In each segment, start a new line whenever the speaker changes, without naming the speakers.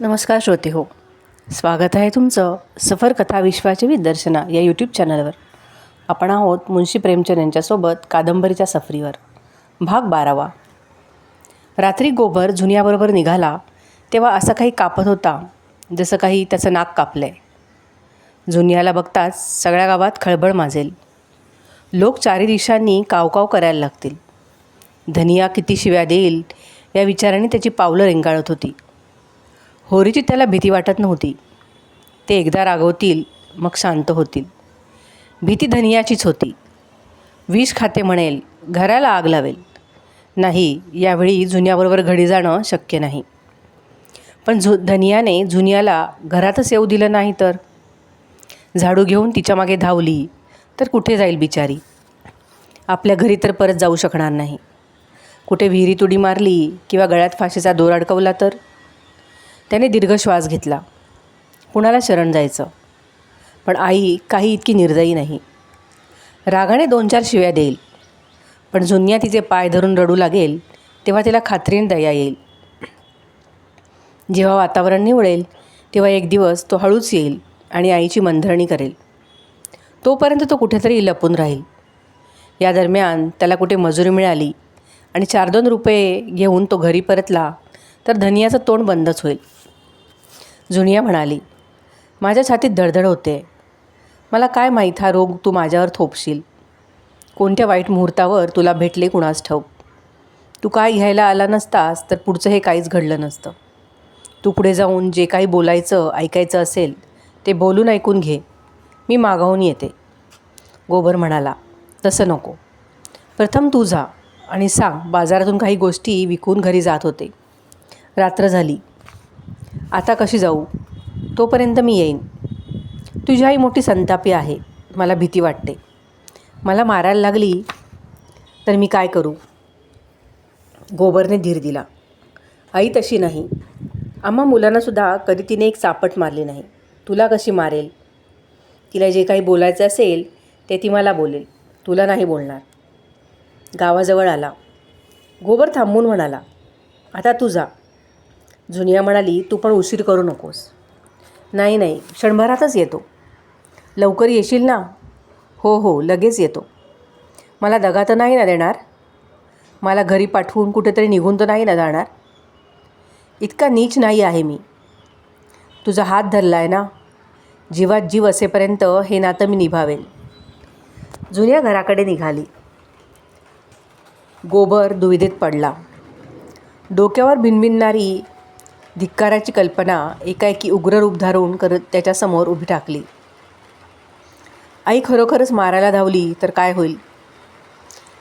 नमस्कार श्रोते हो. स्वागत आहे तुमचं सफर कथा विश्वाचे विदर्शना या यूट्यूब चॅनलवर आपण आहोत मुन्शी प्रेमचंद यांच्यासोबत कादंबरीच्या सफरीवर. भाग बारावा. रात्री गोबर जुन्याबरोबर निघाला तेव्हा असं काही कापत होता जसं काही त्याचं नाक कापलं आहे जुनियाला बघताच सगळ्या गावात खळबळ माजेल. लोक चारी दिशांनी कावकाव करायला लागतील. धनिया किती शिव्या देईल या विचाराने त्याची पावलं रेंगाळत होती. होरीची त्याला भीती वाटत नव्हती. ते एकदा रागवतील मग शांत होतील. भीती धनियाचीच होती. विष खाते म्हणेल घराला आग लावेल. नाही यावेळी जुन्याबरोबर घडी जाणं शक्य नाही. पण झु धनियाने जुनियाला घरातच येऊ दिलं नाही तर? झाडू घेऊन तिच्यामागे धावली तर कुठे जाईल बिचारी? आपल्या घरी तर परत जाऊ शकणार नाही. कुठे विहिरीत उडी मारली किंवा गळ्यात फाशीचा दोर अडकवला तर? त्याने दीर्घ श्वास घेतला. कुणाला शरण जायचं? पण आई काही इतकी निर्दयी नाही. रागाने दोन चार शिव्या देईल. पण जुन्या तिचे पाय धरून रडू लागेल तेव्हा तिला खात्रीने दया येईल. जेव्हा वातावरण निवळेल तेव्हा एक दिवस तो हळूच येईल आणि आईची मंधरणी करेल. तोपर्यंत तो कुठेतरी लपून राहील. या दरम्यान त्याला कुठे मजुरी मिळाली आणि चार दोन रुपये घेऊन तो घरी परतला तर धनियाचं तोंड बंदच होईल. जुनिया म्हणाली माझ्या छातीत धडधड होते. मला काय माहीत हा रोग तू माझ्यावर थोपशील. कोणत्या वाईट मुहूर्तावर तुला भेटले कुणास ठाऊक? तू काय घ्यायला आला नसतास तर पुढचं हे काहीच घडलं नसतं. तू पुढे जाऊन जे काही बोलायचं ऐकायचं असेल ते बोलून ऐकून घे. मी मागावून येते. गोबर म्हणाला तसं नको. प्रथम तू जा आणि सांग बाजारातून काही गोष्टी विकून घरी जात होते. रात्र झाली. आता कशी जाऊ? तोपर्यंत मी येईन. तुझी आई मोठी संतापी आहे मला भीती वाटते. मला मारायला लागली तर मी काय करू? गोबरने धीर दिला. आई तशी नाही. आम्हा मुलांनासुद्धा कधी तिने एक चापट मारली नाही. तुला कशी मारेल? तिला जे काही बोलायचं असेल ते ती मला बोलेल. तुला नाही बोलणार. गावाजवळ आला. गोबर थांबून म्हणाला आता तू जा. जुनिया म्हणाली तू पण उशीर करू नकोस. नाही नाही क्षणभरातच येतो. लवकर येशील ना? हो हो लगेच येतो. मला दगा तर नाही ना देणार? मला घरी पाठवून कुठेतरी निघून तर नाही ना जाणार? इतका नीच नाही आहे मी. तुझा हात धरला आहे ना? जीवात जीव असेपर्यंत हे नातं मी निभावेल. जुन्या घराकडे निघाली. गोबर दुविधेत पडला. डोक्यावर भिनभिनणारी धिक्काराची कल्पना एकाएकी उग्र रूप धारून करत त्याच्यासमोर उभी टाकली आई खरोखरच मारायला धावली तर काय होईल?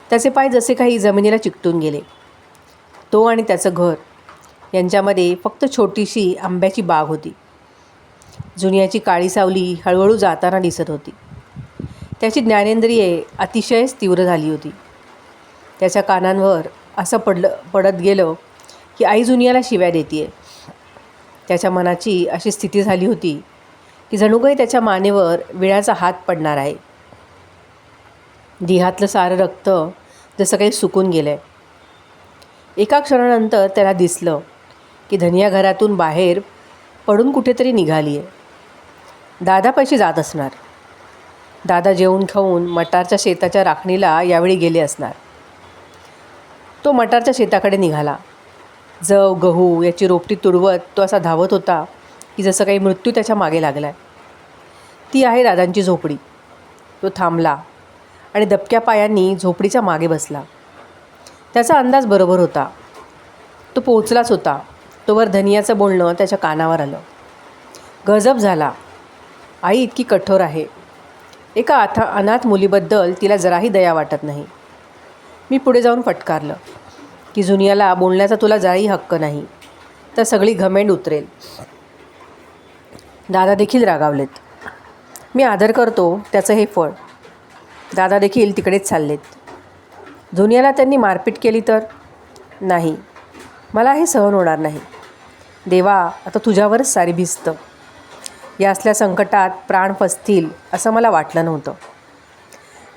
त्याचे पाय जसे काही जमिनीला चिकटून गेले. तो आणि त्याचं घर. यांच्यामध्ये फक्त छोटीशी आंब्याची बाग होती. जुन्याची काळी सावली हळूहळू जाताना दिसत होती. त्याची ज्ञानेंद्रिये अतिशयच तीव्र झाली होती. त्याच्या कानांवर असं पडलं पडत गेलं की आई जुनियाला शिव्या देते त्याच्या मनाची अशी स्थिती झाली होती की जणू काही त्याच्या मानेवर विळ्याचा हात पडणार आहे. देहातलं सारं रक्त जसं काही सुकून गेलं आहे एका क्षणानंतर त्याला दिसलं की धनिया घरातून बाहेर पडून कुठेतरी निघाली आहे दादापाशी जात असणार. दादा जेवून खाऊन मटारच्या शेताच्या राखणीला यावेळी गेले असणार. तो मटारच्या शेताकडे निघाला. जव गहू याची रोपटी तुडवत तो असा धावत होता की जसं काही मृत्यू त्याच्यामागे लागला आहे ती आहे दादांची झोपडी. तो थांबला आणि दबक्या पायांनी झोपडीच्या मागे बसला. त्याचा अंदाज बरोबर होता. तो पोचलाच होता. तोवर धनियाचं बोलणं त्याच्या कानावर आलं. गजब झाला. आई इतकी कठोर आहे. एका अथा अनाथ मुलीबद्दल तिला जराही दया वाटत नाही. मी पुढे जाऊन फटकारलं. की जुनियाला बोलण्याचा तुला जाळी हक्क नाही तर सगळी घमेंड उतरेल. दादा देखील रागावलेत. मी आदर करतो त्याचं हे फळ. दादा देखील तिकडेच चाललेत. जुनियाला त्यांनी मारपीट केली तर? नाही. मला हे सहन होणार नाही. देवा आता तुझ्यावरच सारी भिस्त. या असल्या संकटात प्राण फसतील असं मला वाटलं नव्हतं.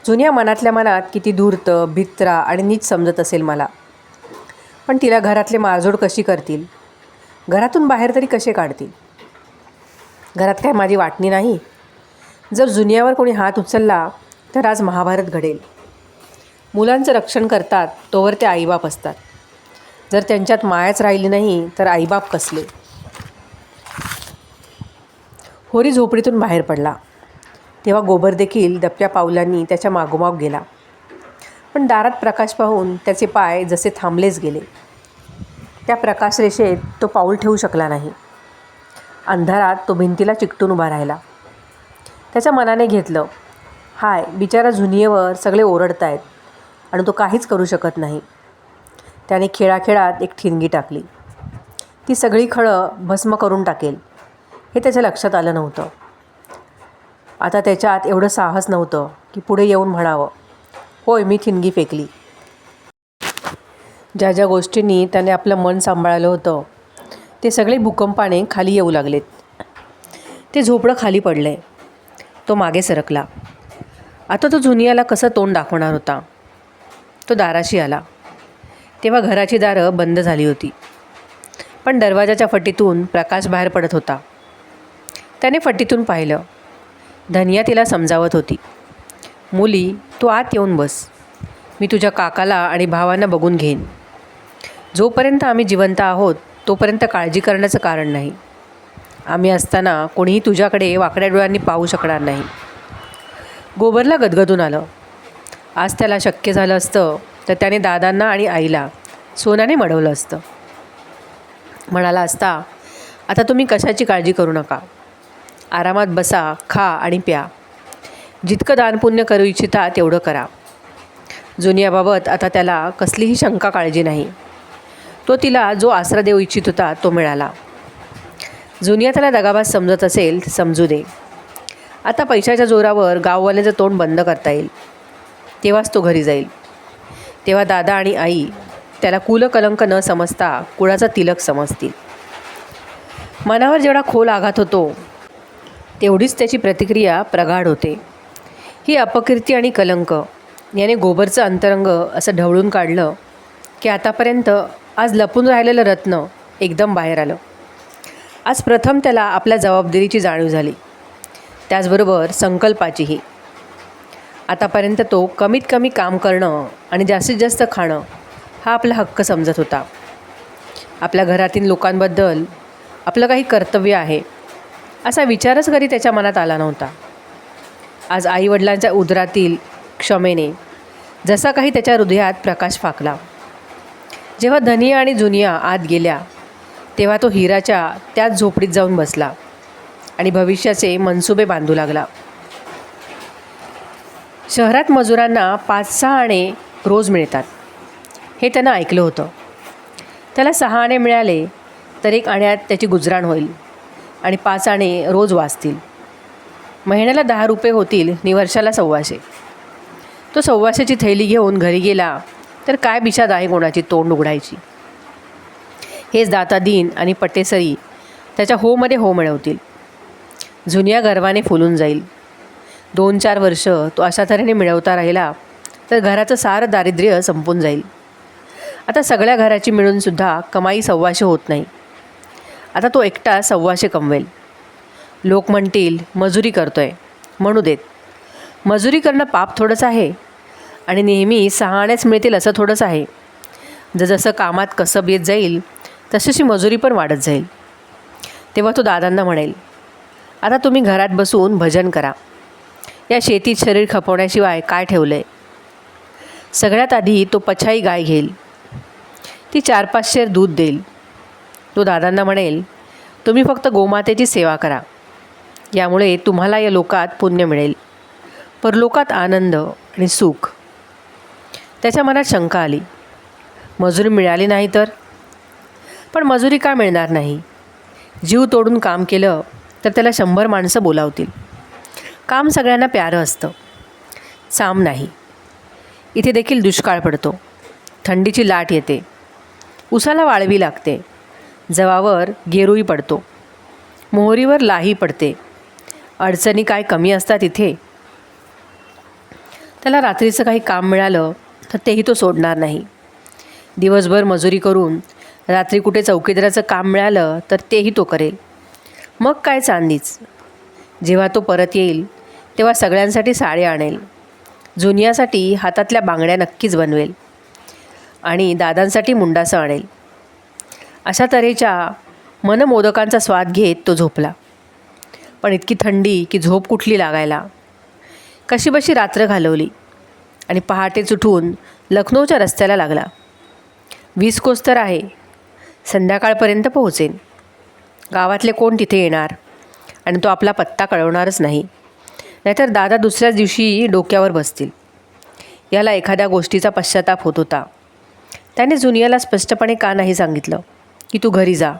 जुन्या मनातल्या मनात किती धूर्त भित्रा आणि नीच समजत असेल मला. पण तिला घरातले मारझोड कशी करतील? घरातून बाहेर तरी कसे काढतील? घरात काय माझी वाटणी नाही? जर जुनियावर कोणी हात उचलला तर आज महाभारत घडेल. मुलांचं रक्षण करतात तोवर ते आईबाप असतात. जर त्यांच्यात मायाच राहिली नाही तर आईबाप कसले? होरी झोपडीतून बाहेर पडला. तेव्हा गोबर देखील दप्प्या पावलांनी त्याच्या मागोमाग गेला. पण दारात प्रकाश पाहून त्याचे पाय जसे थांबलेच गेले. त्या प्रकाशरेषेत तो पाऊल ठेवू शकला नाही. अंधारात तो भिंतीला चिकटून उभा राहिला. त्याच्या मनाने घेतलं हाय बिचारा झुनियेवर सगळे ओरडत आहेत आणि तो काहीच करू शकत नाही. त्याने खेळाखेळात एक ठिणगी टाकली. ती सगळी खळं भस्म करून टाकेल हे त्याच्या लक्षात आलं नव्हतं. आता त्याच्यात एवढं साहस नव्हतं की पुढे येऊन म्हणावं. होय मी ठिणगी फेकली. ज्या ज्या गोष्टींनी त्याने आपलं मन सांभाळलं होतं ते सगळे भूकंपाने खाली येऊ लागलेत. ते झोपडं खाली पडले तो मागे सरकला. आता तो जुनियाला कसं तोंड दाखवणार होता? तो दाराशी आला. तेव्हा घराची दारं बंद झाली होती. पण दरवाजाच्या फटीतून प्रकाश बाहेर पडत होता. त्याने फटीतून पाहिलं. धनिया तिला समजावत होती. मुली तू आत येऊन बस. मी तुझ्या काकाला आणि भावांना बघून घेईन. जोपर्यंत आम्ही जिवंत आहोत तोपर्यंत काळजी करण्याचं कारण नाही. आम्ही असताना कोणीही तुझ्याकडे वाकड्या डोळ्यांनी पाहू शकणार नाही. गोबरला गदगदून आलं. आज त्याला शक्य झालं असतं तर त्याने दादांना आणि आईला सोन्याने मडवलं असतं. म्हणाला असता आता तुम्ही कशाची काळजी करू नका. आरामात बसा खा आणि प्या. जितकं दानपुण्य करू इच्छिता तेवढं करा. जुनियाबाबत आता त्याला कसलीही शंका काळजी नाही. तो तिला जो आसरा देऊ इच्छित होता तो मिळाला. जुनिया त्याला दगाबाज समजत असेल समजू दे. आता पैशाच्या जोरावर गाववाल्याचं तोंड बंद करता येईल. तेव्हाच तो घरी जाईल. तेव्हा दादा आणि आई त्याला कुलकलंक न समजता कुळाचा तिलक समजतील. मनावर जेवढा खोल आघात होतो तेवढीच त्याची प्रतिक्रिया प्रगाढ होते. ही अपकीर्ती आणि कलंक याने गोबरचं अंतरंग असं ढवळून काढलं की आतापर्यंत आज लपून राहिलेलं रत्न एकदम बाहेर आलं. आज प्रथम त्याला आपल्या जबाबदारीची जाणीव झाली. त्याचबरोबर संकल्पाचीही. आतापर्यंत तो कमीत कमी काम करणं आणि जास्तीत जास्त खाणं हा आपला हक्क समजत होता. आपल्या घरातील लोकांबद्दल आपलं काही कर्तव्य आहे असा विचारच कधी त्याच्या मनात आला नव्हता. आज आईवडिलांच्या उदरातील क्षमेने जसा काही त्याच्या हृदयात प्रकाश फाकला. जेव्हा धनिया आणि जुनिया आत गेल्या तेव्हा तो हिराच्या त्याच झोपडीत जाऊन बसला आणि भविष्याचे मनसुबे बांधू लागला. शहरात मजुरांना पाच सहा आणे रोज मिळतात हे त्यानं ऐकलं होतं. त्याला सहा आणे मिळाले तर एक आण्यात त्याची गुजराण होईल आणि पाच आणे रोज वाचतील. महिन्याला दहा रुपये होतील निवर्षाला वर्षाला सव्वाशे. तो सव्वाशेची थैली घेऊन घरी गेला तर काय बिशाद आहे कोणाची तोंड उघडायची? हेच दाता दिन आणि पटेसरी त्याच्या होमध्ये हो मिळवतील. जुन्या गर्वाने फुलून जाईल. दोन चार वर्ष तो अशा तऱ्हेने मिळवता राहिला तर घराचं सारं दारिद्र्य संपून जाईल. आता सगळ्या घराची मिळूनसुद्धा कमाई सव्वाशे होत नाही. आता तो एकटा सव्वाशे कमवेल. लोक म्हणतील मजुरी करतोय. म्हणू देत. मजुरी करणं पाप थोडंच आहे. आणि नेहमी सहाण्याच मिळतील असं थोडंच आहे. जसं कामात कसब येत जाईल तशीशी मजुरी पण वाढत जाईल. तेव्हा तो दादांना म्हणेल आता तुम्ही घरात बसून भजन करा. या शेतीत शरीर खपवण्याशिवाय काय ठेवलं आहे सगळ्यात आधी तो पछाई गाय घेईल. ती चार पाच शेर दूध देईल. तो दादांना म्हणेल तुम्ही फक्त गोमातेची सेवा करा. यामुळे तुम्हाला या लोकात पुण्य मिळेल. परलोकात आनंद आणि सुख. त्याच्या मनात शंका आली. मजुरी मिळाली नाही तर? पण मजुरी का मिळणार नाही? जीव तोडून काम केलं तर त्याला शंभर माणसं बोलावतील. काम सगळ्यांना प्यारं असतं. साम नाही. इथे देखील दुष्काळ पडतो. थंडीची लाट येते. उसाला वाळवी लागते. जवावर गेरूही पडतो. मोहरीवर लाही पडते. अडचणी काय कमी असतात इथे? त्याला रात्रीचं काही काम मिळालं तर तेही तो सोडणार नाही. दिवसभर मजुरी करून रात्री कुठे चौकीदाराचं काम मिळालं तर तेही तो करेल. मग काय चांदीच? जेव्हा तो परत येईल तेव्हा सगळ्यांसाठी साडी आणेल. जुनियासाठी हातातल्या बांगड्या नक्कीच बनवेल. आणि दादांसाठी मुंडासं आणेल. अशा तऱ्हेच्या मनमोदकांचा स्वाद घेत तो झोपला. पण इतकी थंडी की झोप कुठली लागायला. कशीबशी रात्र घालवली आणि पहाटेच उठून लखनौच्या रस्त्याला लागला. वीस कोस तर आहे. संध्याकाळपर्यंत पोहोचेन. गावातले कोण तिथे येणार? आणि तो आपला पत्ता कळवणारच नाही. नाहीतर दादा दुसऱ्याच दिवशी डोक्यावर बसतील. याला एखाद्या गोष्टीचा पश्चाताप होत होता. त्याने जुनियाला स्पष्टपणे का नाही सांगितलं? की तू घरी जा.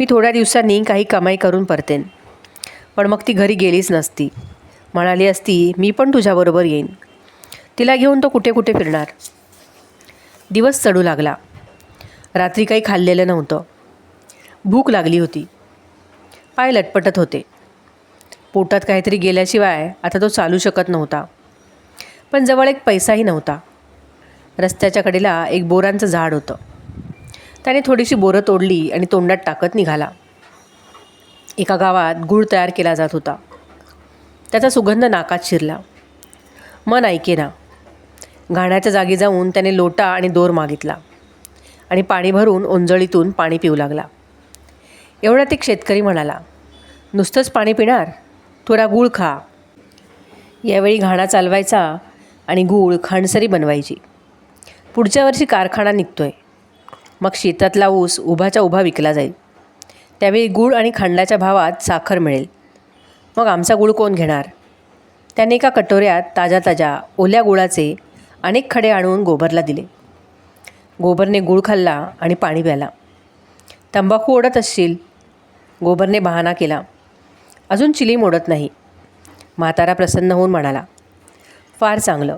मी थोड्या दिवसांनी काही कमाई करून परतेन. पण मग ती घरी गेलीच नसती. म्हणाली असती मी पण तुझ्याबरोबर येईन. तिला घेऊन तो कुठे कुठे फिरणार? दिवस चढू लागला. रात्री काही खाल्लेलं नव्हतं. भूक लागली होती. पाय लटपटत होते. पोटात काहीतरी गेल्याशिवाय आता तो चालू शकत नव्हता. पण जवळ एक पैसाही नव्हता. रस्त्याच्या कडेला एक बोरांचं झाड होतं. त्याने थोडीशी बोरं तोडली आणि तोंडात टाकत निघाला. एका गावात गूळ तयार केला जात होता. त्याचा सुगंध नाकात शिरला. मन ऐकेना. घाण्याच्या जागी जाऊन त्याने लोटा आणि दोर मागितला आणि पाणी भरून ओंजळीतून पाणी पिऊ लागला. एवढ्यात एक शेतकरी म्हणाला नुसतंच पाणी पिणार? थोडा गूळ खा. यावेळी घाणा चालवायचा आणि गूळ खांडसरी बनवायची. पुढच्या वर्षी कारखाना निघतोय. मग शेतातला ऊस उभाच्या उभा विकला जाईल. त्यावेळी गूळ आणि खांडाच्या भावात साखर मिळेल. मग आमचा गूळ कोण घेणार? त्याने एका कटोऱ्यात ताज्या ताज्या ओल्या गुळाचे अनेक खडे आणून गोबरला दिले. गोबरने गूळ खाल्ला आणि पाणी प्याला तंबाखू ओढत असशील. गोबरने बहाणा केला. अजून चिली मोडत नाही. म्हातारा प्रसन्न होऊन म्हणाला फार चांगलं.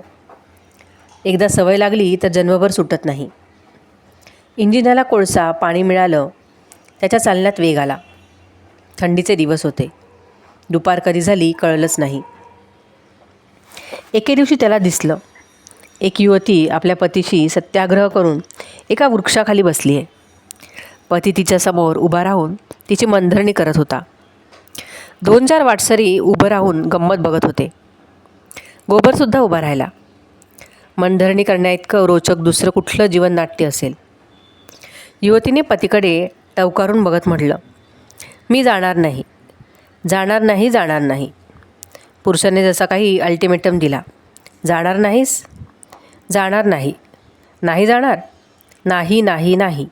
एकदा सवय लागली तर जन्मभर सुटत नाही. इंजिनाला कोळसा पाणी मिळालं त्याच्या चालण्यात वेग आला. थंडीचे दिवस होते. दुपार कधी झाली कळलंच नाही. एके दिवशी त्याला दिसलं. एक युवती आपल्या पतीशी सत्याग्रह करून एका वृक्षाखाली बसली आहे. पती तिच्यासमोर उभा राहून तिची मनधरणी करत होता. दोन चार वाटसरी उभं राहून गंमत बघत होते. गोबरसुद्धा उभा राहिला. मनधरणी करण्याइतकं रोचक दुसरं कुठलं जीवननाट्य असेल? युवतीने पतीकडे टवकारून बघत म्हटलं मी जाणार नाही. जाणार नाही जाणार नाही. पुरुषाने जसा काही अल्टिमेटम दिला जाणार नाहीस जाणार नाही. नाही जाणार नाही नाही नाही.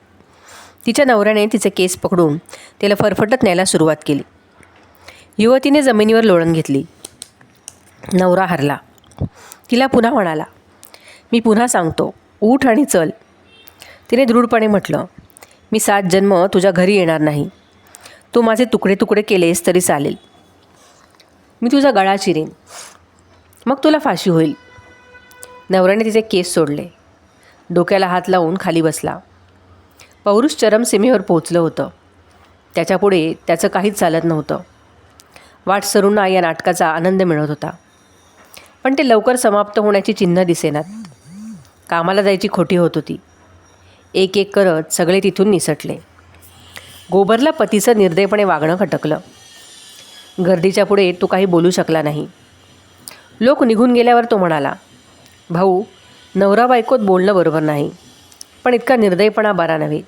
तिच्या नवऱ्याने तिचे केस पकडून तिला फरफटत न्यायला सुरुवात केली. युवतीने जमिनीवर लोळण घेतली. नवरा हरला. तिला पुन्हा म्हणाला मी पुन्हा सांगतो. उठ आणि चल. तिने दृढपणे म्हटलं मी सात जन्म तुझ्या घरी येणार नाही. तू माझे तुकडे तुकडे केलेस तरी चालेल. मी तुझा गळा चिरेन. मग तुला फाशी होईल. नवऱ्याने तिचे केस सोडले. डोक्याला हात लावून खाली बसला. पौरुष चरमसीमेवर पोचलं होतं. त्याच्यापुढे त्याचं काहीच चालत नव्हतं. वाट सरुणा या नाटकाचा आनंद मिळत होता. पण ते लवकर समाप्त होण्याची चिन्ह दिसेनात. कामाला जायची खोटी होत होती. एक एक करत सगळे तिथून निसटले. गोबरला पतीचं निर्दयपणे वागणं खटकलं. गर्दीच्या पुढे तो काही बोलू शकला नाही. लोक निघून गेल्यावर तो म्हणाला भाऊ नवरा बायकोत बोलणं बरोबर नाही पण इतका निर्दयपणा बरा नव्हे.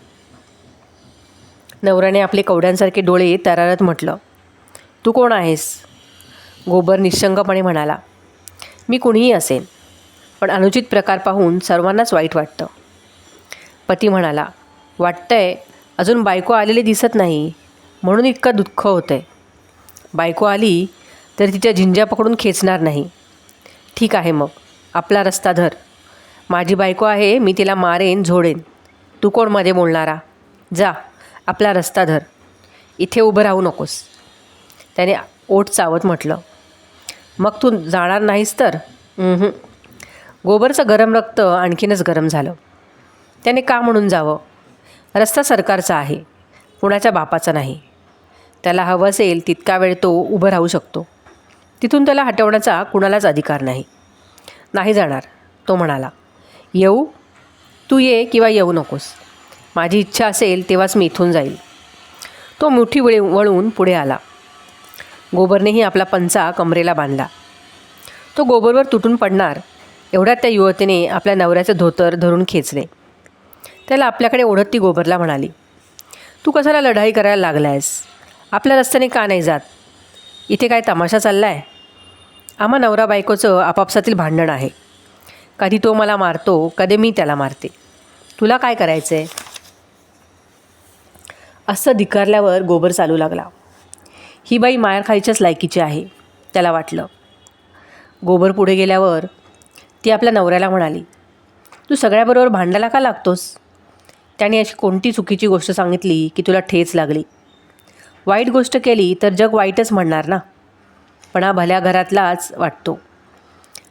नवऱ्याने आपले कवड्यांसारखे डोळे तरारत म्हटलं तू कोण आहेस? गोबर निशंगपणे म्हणाला मी कुणीही असेन पण अनुचित प्रकार पाहून सर्वांनाच वाईट वाटतं. पती म्हणाला वाटतंय अजून बायको आलेली दिसत नाही म्हणून इतकं दुःख होतं आहे बायको आली तर तिच्या झिंज्या पकडून खेचणार नाही. ठीक आहे मग आपला रस्ता धर. माझी बायको आहे मी तिला मारेन झोडेन. तू कोणमध्ये बोलणारा? जा आपला रस्ता धर. इथे उभं राहू नकोस. त्याने ओठ चावत म्हटलं. मग तू जाणार नाहीस तर? गोबरचं गरम रक्त आणखीनच गरम झालं. त्याने का म्हणून जावं? रस्ता सरकारचा आहे. कुणाच्या बापाचा नाही. त्याला हवं असेल तितका वेळ तो उभं राहू शकतो. तिथून त्याला हटवण्याचा कुणालाच अधिकार नाही. नाही जाणार तो म्हणाला. येऊ? तू ये किंवा येऊ नकोस. माझी इच्छा असेल तेव्हाच मी इथून जाईल. तो मुठी वळे वळून पुढे आला. गोबरनेही आपला पंचा कमरेला बांधला. तो गोबरवर तुटून पडणार एवढ्यात त्या युवतीने आपल्या नवऱ्याचं धोतर धरून खेचले. त्याला आपल्याकडे ओढत ती गोबरला म्हणाली तू कशाला लढाई करायला लागला आहेस आपल्या रस्त्याने का नाही जात? इथे काय तमाशा चालला आहे आम्हा नवरा बायकोचं आपापसातील भांडण आहे. कधी तो मला मारतो कधी मी त्याला मारते. तुला काय करायचं आहे असं धिकारल्यावर गोबर चालू लागला. ही बाई मायर खायच्याच लायकीची आहे त्याला वाटलं. गोबर पुढे गेल्यावर ती आपल्या नवऱ्याला म्हणाली तू सगळ्याबरोबर भांडायला का लागतोस? त्याने अशी कोणती चुकीची गोष्ट सांगितली की तुला ठेच लागली? वाईट गोष्ट केली तर जग वाईटच म्हणणार ना? पण हा भल्या घरातलाच वाटतो.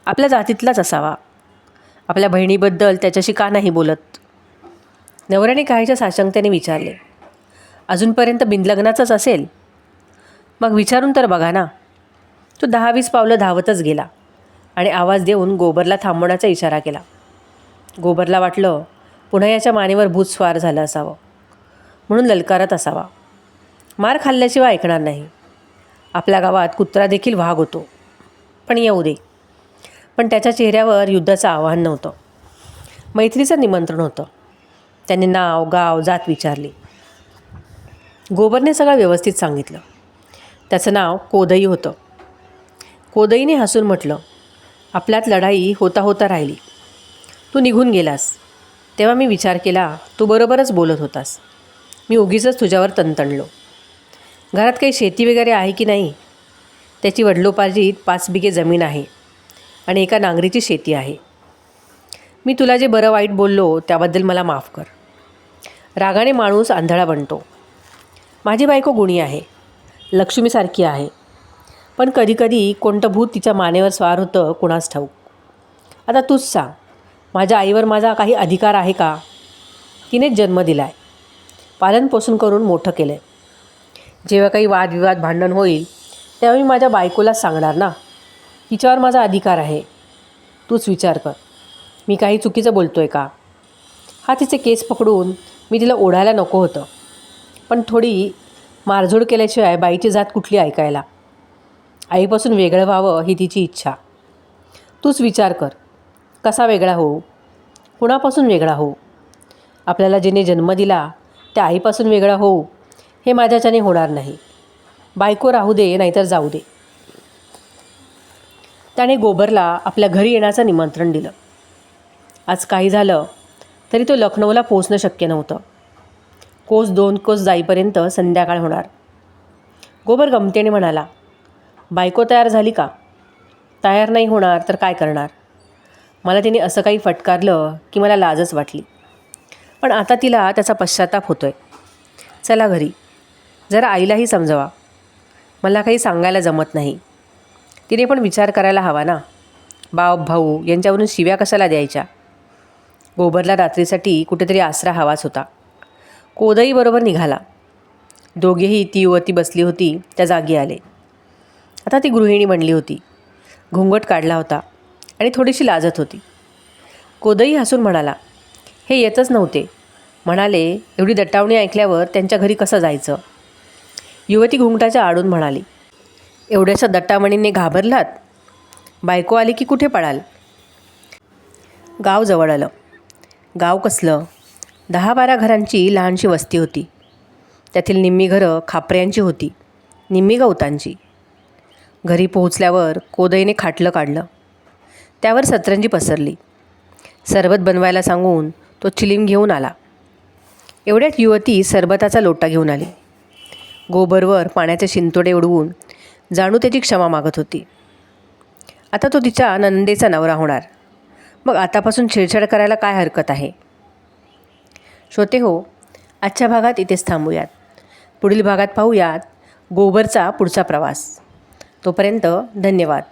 आपल्या जातीतलाच असावा. आपल्या बहिणीबद्दल त्याच्याशी का नाही बोलत? नवऱ्याने काहीच्या साशंकतेने विचारले. अजूनपर्यंत बिनलग्नाचाच असेल? मग विचारून तर बघा ना. तो दहा वीस पावलं धावतच गेला आणि आवाज देऊन गोबरला थांबवण्याचा इशारा केला. गोबरला वाटलं पुन्हा याच्या मानेवर भूत स्वार झालं असावं. म्हणून ललकारत असावा. मार खाल्ल्याशिवाय ऐकणार नाही. आपल्या गावात कुत्रा देखील वाघ होतो. पण येऊ दे. पण त्याच्या चेहऱ्यावर युद्धाचं आव्हान नव्हतं. मैत्रीचं निमंत्रण होतं. त्याने नाव गाव जात विचारली. गोबरने सगळं व्यवस्थित सांगितलं. त्याचं नाव कोदई होतं. कोदईने हसून म्हटलं आपल्यात लढाई होता होता राहिली. तू निघून गेलास. तेव्हा मी विचार केला तू बरोबरच बोलत होतास. मी उगीचच तुझ्यावर तणतणलो घरात काही शेती वगैरे आहे की नाही? त्याची वडलोपार्जित पाच बिघे जमीन आहे आणि एका नांगरीची शेती आहे. मी तुला जे बरं वाईट बोललो त्याबद्दल मला माफ कर. रागाने माणूस आंधळा बनतो. माझी बायको गुणी आहे. लक्ष्मीसारखी आहे. पण कधीकधी कोणतं भूत तिच्या मानेवर स्वार होतं कुणास ठाऊक. आता तूच सांग माझ्या आईवर माझा काही अधिकार आहे का? तिनेच जन्म दिला आहे पालनपोषण करून मोठं केलं आहे जेव्हा काही वादविवाद भांडण होईल तेव्हा मी माझ्या बायकोलाच सांगणार ना. तिच्यावर माझा अधिकार आहे. तूच विचार कर. मी काही चुकीचं बोलतो आहे का? हा तिचे केस पकडून मी तिला ओढायला नको होतं. पण थोडी मारझोड केल्याशिवाय बाईची जात कुठली ऐकायला? आईपासून वेगळं व्हावं ही तिची इच्छा. तूच विचार कर. कसा वेगळा होऊ? कुणापासून वेगळा होऊ? आपल्याला जिने जन्म दिला त्या आईपासून वेगळा होऊ हे माझ्याच्याने होणार नाही. बायको राहू दे नाहीतर जाऊ दे. त्याने गोबरला आपल्या घरी येण्याचं निमंत्रण दिलं. आज काही झालं तरी तो लखनौला पोचणं शक्य नव्हतं. कोस दोन कोस जाईपर्यंत संध्याकाळ होणार. गोबर गमतीने म्हणाला बायको तयार झाली का? तयार नाही होणार तर काय करणार? मला तिने असं काही फटकारलं की मला लाजच वाटली. पण आता तिला त्याचा पश्चाताप होतो आहे चला घरी. जरा आईलाही समजवा. मला काही सांगायला जमत नाही. तिने पण विचार करायला हवा ना. बाप भाऊ यांच्यावरून शिव्या कशाला द्यायच्या? गोबरला रात्रीसाठी कुठेतरी आसरा हवाच होता. कोदईबरोबर निघाला. दोघेही ती युवती बसली होती त्या जागी आले. आता ती गृहिणी बनली होती. घुंगट काढला होता. आणि थोडीशी लाजत होती. कोदई हसून म्हणाला हे येतच नव्हते. म्हणाले एवढी दटावणी ऐकल्यावर त्यांच्या घरी कसं जायचं? युवती घुंगटाच्या आडून म्हणाली एवढ्याशा दट्टामणींनी घाबरलात? बायको आली की कुठे पडाल गाव जवळ आलं. गाव कसलं? दहा बारा घरांची लहानशी वस्ती होती. त्यातील निम्मी घरं खापऱ्यांची होती निम्मी गवतांची. घरी पोहोचल्यावर कोदईने खाटलं काढलं. त्यावर सतरंजी पसरली. सरबत बनवायला सांगून तो चिलीम घेऊन आला. एवढ्यात युवती सरबताचा लोटा घेऊन आली. गोबरवर पाण्याचे शिंतोडे उडवून जाणू त्याची क्षमा मागत होती. आता तो तिच्या नंदेचा नवरा होणार. मग आतापासून छेडछाड करायला काय हरकत आहे? श्रोते हो आजच्या भागात इथेच थांबूयात. पुढील भागात पाहूयात गोबरचा पुढचा प्रवास. तोपर्यंत धन्यवाद.